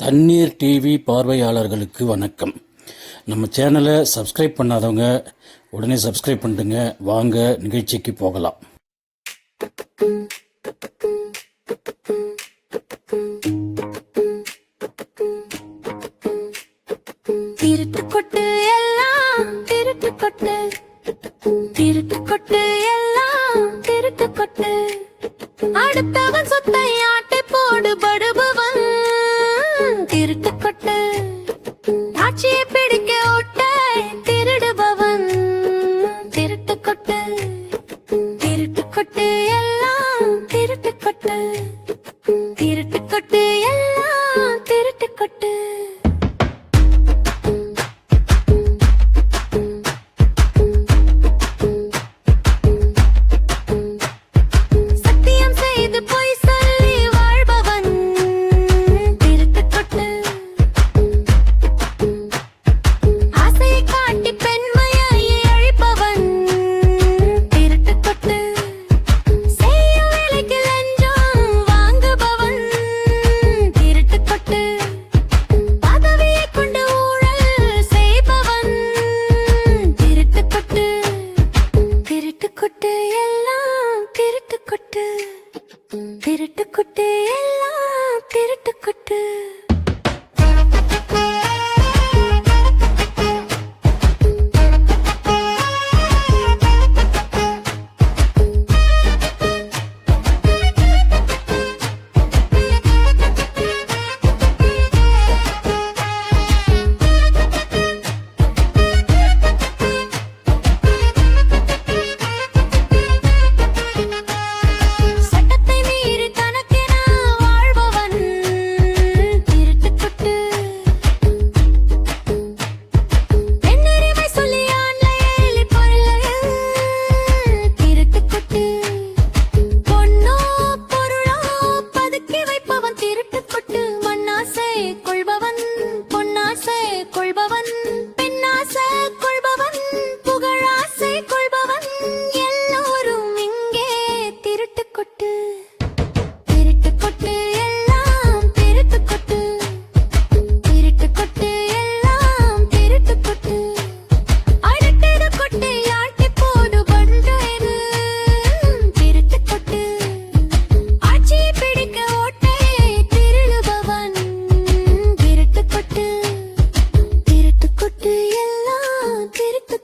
தண்ணீர் டிவி பார்வையாளர்களுக்கு வணக்கம். நம்ம சேனலை சப்ஸ்கிரைப் பண்ணாதவங்க உடனே சப்ஸ்கிரைப் பண்ணிட்டுங்க வாங்க நிகழ்ச்சிக்கு போகலாம். திருட்டு கொட்டு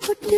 put